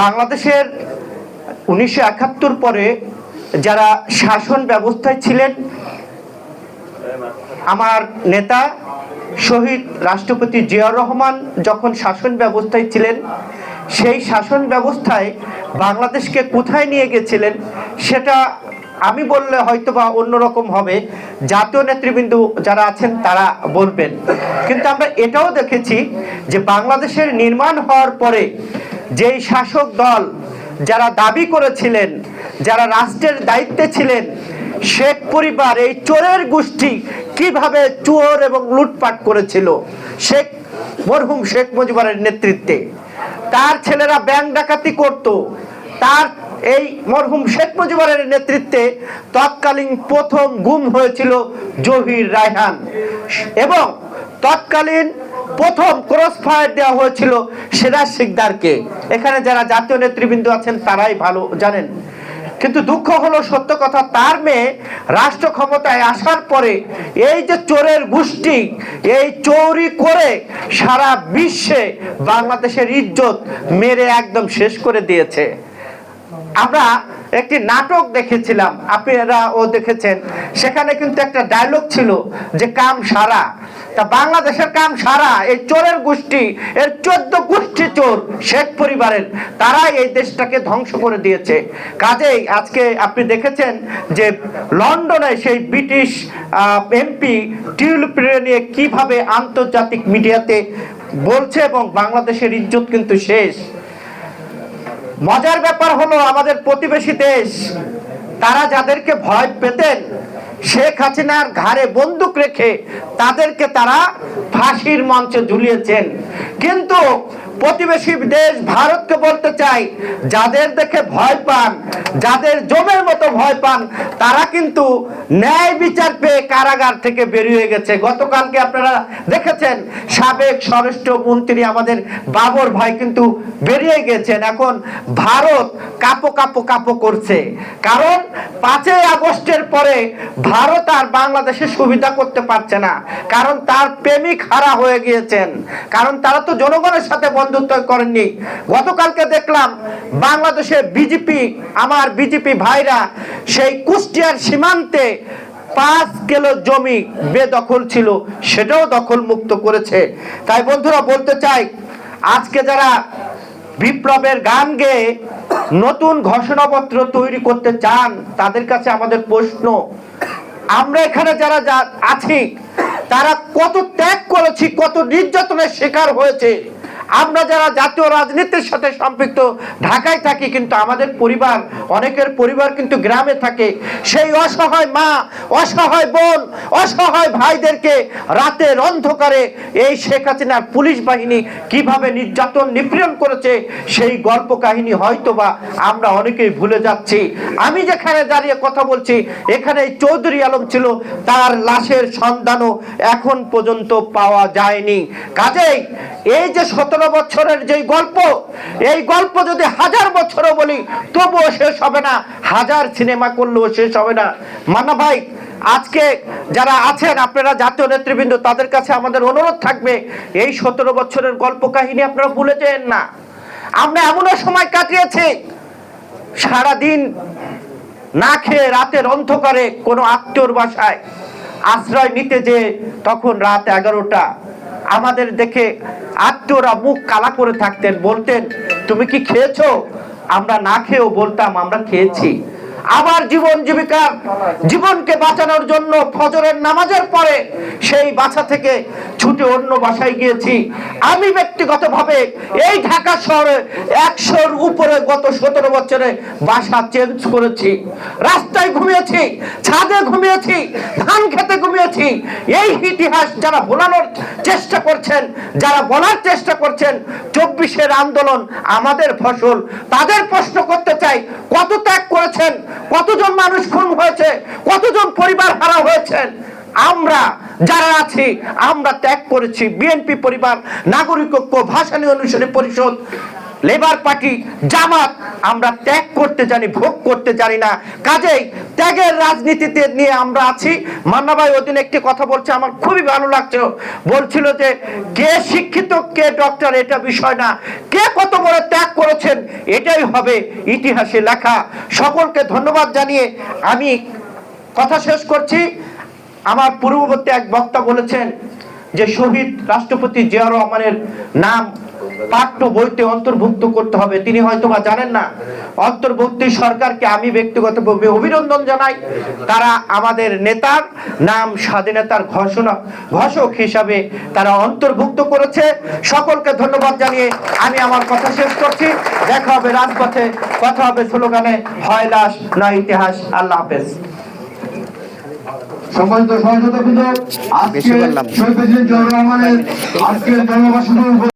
বাংলাদেশের উনিশশো একাত্তর পরে যারা শাসন ব্যবস্থায় ছিলেন, আমার নেতা শহীদ রাষ্ট্রপতি জিয়াউর রহমান যখন শাসন ব্যবস্থায় ছিলেন, সেই শাসন ব্যবস্থায় বাংলাদেশকে কোথায় নিয়ে গেছিলেন সেটা আমি বললে হয়তো বা অন্যরকম হবে। জাতীয় নেতৃবৃন্দ যারা আছেন তারা বলবেন। কিন্তু আমরা এটাও দেখেছি যে বাংলাদেশের নির্মাণ হওয়ার পরে যেই শাসক দল যারা দাবি করেছিলেন, যারা রাষ্ট্রের দায়িত্বে ছিলেন, শেখ পরিবার এই চোরের গোষ্ঠী কীভাবে চোর এবং লুটপাট করেছিল? শেখ, মরহুম শেখ মুজিবুরের নেতৃত্বে। তার ছেলেরা ব্যাংক ডাকাতি করত। তার এই মরহুম শেখ মুজিবুরের নেতৃত্বে তৎকালীন প্রথম গুম হয়েছিল জহির রায়হান। এবং তৎকালীন প্রথম ক্রস ফায়ার দেওয়া হয়েছিল সিরাজ শিকদারকে। এখানে যারা জাতীয় নেতৃবৃন্দ আছেন, তারাই ভালো জানেন। কিন্তু দুঃখ হলো, সত্য কথা, তার মেয়ে রাষ্ট্র ক্ষমতায় আসার পরে এই যে চোরের গোষ্ঠী, এই চৌরি করে সারা বিশ্বে বাংলাদেশের ইজ্জত মেরে একদম শেষ করে দিয়েছে। আমরা একটি নাটক দেখেছিলাম আপনারা ও দেখেছেন। সেখানে কিন্তু একটা ডায়লগ ছিল যে কাম সারা। তা বাংলাদেশের কাম সারা, এই চোরের গোষ্ঠী, এর চোদ্দ গোষ্ঠী চোর শেখ পরিবারের, তারাই এই দেশটাকে ধ্বংস করে দিয়েছে। কাজেই আজকে আপনি দেখেছেন যে লন্ডনে সেই ব্রিটিশ এমপি টিউলিপ নিয়ে কীভাবে আন্তর্জাতিক মিডিয়াতে বলছে এবং বাংলাদেশের ইজ্জত কিন্তু শেষ। মজার ব্যাপার হলো আমাদের প্রতিবেশী দেশ, তারা যাদেরকে ভয় পেতেন শেখ হাসিনার ঘাড়ে বন্দুক রেখে তাদেরকে তারা ফাঁসির মঞ্চে ঝুলিয়েছেন। কিন্তু প্রতিবেশী দেশ ভারতকে বলতে চাই, যাদের দেখে ভয় পান, যাদের জমের মতো ভয় পান, তারা কিন্তু ন্যায় বিচার পেয়ে কারাগার থেকে বেরিয়ে গেছে। গতকালকে আপনারা দেখেছেন, সাবেক স্বরাষ্ট্র মন্ত্রী আমাদের বাবর ভাই কিন্তু বেরিয়ে গেছেন। এখন ভারত কাপো কাপো কাপো করছে। কারণ পাঁচই আগস্টের পরে ভারত আর বাংলাদেশে সুবিধা করতে পারছে না। কারণ তার প্রেমিক হারা হয়ে গিয়েছেন। কারণ তারা তো জনগণের সাথে বন্ধুত্ব করেননি। গতকালকে দেখলাম বাংলাদেশে বিজেপি, আমার বিজেপি ভাইরা সেই কুষ্টিয়ার সীমান্তে পাঁচ কিলো জমি বেদখল ছিল, সেটাও দখল মুক্ত করেছে। তাই বন্ধুরা বলতে চাই, আজকে যারা বিপ্লবের গান গেয়ে নতুন ঘোষণাপত্র তৈরি করতে চান, তাদের কাছে আমাদের প্রশ্ন, আমরা এখানে যারা আছি, তারা কত ত্যাগ করেছি, কত নির্যাতনের শিকার হয়েছে আমরা যারা জাতীয় রাজনীতির সাথে সম্পৃক্ত, ঢাকায় থাকি কিন্তু আমাদের পরিবার, অনেকের পরিবার কিন্তু গ্রামে থাকে। সেই অসহায় মা, অসহায় বোন, অসহায় ভাইদেরকে রাতের অন্ধকারে এই শেখ হাসিনার পুলিশ বাহিনী কীভাবে নির্যাতন, নিপীড়ন করেছে, সেই গল্প কাহিনী হয়তোবা আমরা অনেকেই ভুলে যাচ্ছি। আমি যেখানে দাঁড়িয়ে কথা বলছি এখানে চৌধুরী আলম ছিল তার লাশের সন্ধানও এখন পর্যন্ত পাওয়া যায়নি। কাজেই এই যে সতেরো বছরের যে গল্প, এই গল্প যদি হাজার বছরও বলি, তবুও শেষ হবে না। হাজার সিনেমা করলেও শেষ হবে না। মান্না ভাই, আজকে যারা আছেন, আপনারা জাতীয় নেতৃবৃন্দ, তাদের কাছে আমাদের অনুরোধ থাকবে, এই সতেরো বছরের গল্প কাহিনী আপনারা ভুলে যেন না। আমরা এমনও সময় কাটিয়েছি, সারাদিন না খেয়ে রাতের অন্ধকারে কোনো আত্মীয়র বাসায় আশ্রয় নিতে যে তখন রাত এগারোটা। আমাদের দেখে আত্মীয়রা মুখ কালা করে থাকতেন, বলতেন, তুমি কি খেয়েছো? আমরা না খেয়েও বলতাম, আমরা খেয়েছি। আবার জীবন জীবিকার জীবনকে বাঁচানোর জন্য ফজরের নামাজের পরে সেই বাসা থেকে ছুটে অন্য বাসায় গিয়েছি। আমি ব্যক্তিগতভাবে এই ঢাকা শহরে একশোর উপরে গত সতেরো বছরে বাসা চেঞ্জ করেছি। রাস্তায় ঘুমিয়েছি, ছাদে ঘুমিয়েছি, ধান খেতে ঘুমিয়েছি। এই ইতিহাস যারা ভোলানোর চেষ্টা করছেন, যারা বলার চেষ্টা করছেন চব্বিশের আন্দোলন আমাদের ফসল। তাদের প্রশ্ন করতে চাই, কত ত্যাগ করেছেন? কতজন মানুষ খুন হয়েছে? কতজন পরিবার হারা হয়েছেন আমরা যারা আছি, আমরা ত্যাগ করেছি। বিএনপি পরিবার, নাগরিক ঐক্য, ভাষা নিয়ে পরিষদ লেবার পার্টি জামাত, আমরা ত্যাগ করতে জানি, ভোগ করতে জানি না। কাজেই ত্যাগের রাজনীতিতে নিয়ে আমরা আছি। মান্না ভাই ওদিন একটি কথা বলছে, আমার খুবই ভালো লাগছে। বলছিল যে, কে শিক্ষিত, কে ডক্টর এটা বিষয় না। কে কত বড় ত্যাগ করেছেন, এটাই হবে ইতিহাসে লেখা। সকলকে ধন্যবাদ জানিয়ে আমি কথা শেষ করছি। আমার পূর্ববর্তী এক বক্তা বলেছেন যে, শহীদ রাষ্ট্রপতি জিয়া রহমানের নাম পাঠ্য বইতে অন্তর্ভুক্ত করতে হবে। তিনি হয়তো বা জানেন না। অন্তর্ভুক্তি সরকারকে আমি ব্যক্তিগতভাবে অভিনন্দন জানাই। তারা আমাদের নেতার নাম স্বাধীনতার ঘোষণা ঘোষক হিসাবে তারা অন্তর্ভুক্ত করেছে। সকলকে ধন্যবাদ জানিয়ে আমি আমার কথা শেষ করছি। দেখা হবে রাজপথে কথা হবে স্লোগানে হয় লাশ নয় ইতিহাস। আল্লাহ হাফেজ। সম্মানিত সহযোগিতা আজকে শহীদ প্রেসিডেন্ট জিয়াউর রহমানের আজকের জন্মবার্ষিকী